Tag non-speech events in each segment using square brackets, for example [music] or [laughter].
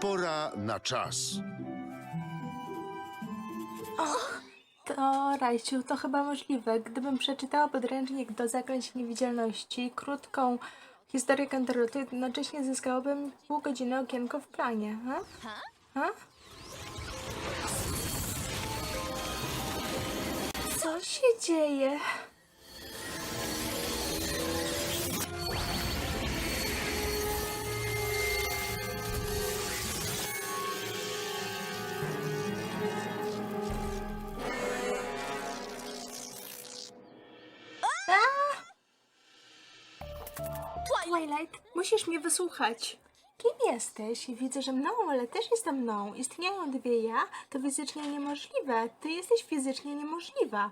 Pora na czas. To, Rajciu, to chyba możliwe. Gdybym przeczytała podręcznik do zaklęć niewidzialności, krótką historię Canterlotu, jednocześnie zyskałabym pół godziny okienko w planie. Ha? Ha? Co się dzieje? Twilight, musisz mnie wysłuchać. Kim jesteś? Widzę, że mną, ale też jestem mną. Istnieją dwie ja, to fizycznie niemożliwe. Ty jesteś fizycznie niemożliwa.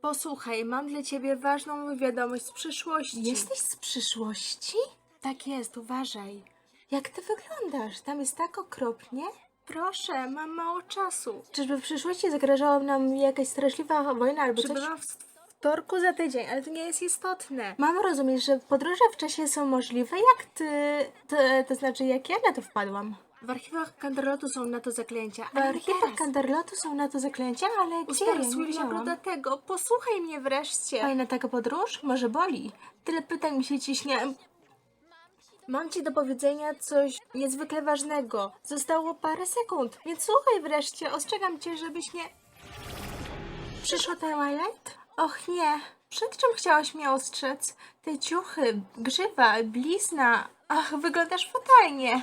Posłuchaj, mam dla ciebie ważną wiadomość z przyszłości. Jesteś z przyszłości? Tak jest, uważaj. Jak ty wyglądasz? Tam jest tak okropnie. Proszę, mam mało czasu. Czyżby w przyszłości zagrażała nam jakaś straszliwa wojna albo coś? Przybywam w wtorku za tydzień, ale to nie jest istotne. Mam rozumieć, że podróże w czasie są możliwe? Jak ty... To, to znaczy, jak ja na to wpadłam? W archiwach Canterlotu są na to zaklęcia. W archiwach Canterlotu są na to zaklęcia, ale gdzie? Miałam. do tego. Posłuchaj mnie wreszcie. Fajna taka podróż? Może boli? Tyle pytań mi się ciśnie. Mam ci do powiedzenia coś niezwykle ważnego. Zostało parę sekund, więc słuchaj wreszcie. Ostrzegam cię, żebyś nie... Przyszła Twilight? Och nie. Przed czym chciałaś mnie ostrzec? Te ciuchy, grzywa, blizna. Ach, wyglądasz fatalnie.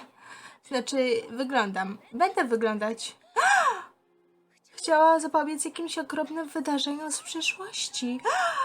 Znaczy, wyglądam. Będę wyglądać. [gasps] Chciała zapobiec jakimś okropnym wydarzeniom z przyszłości.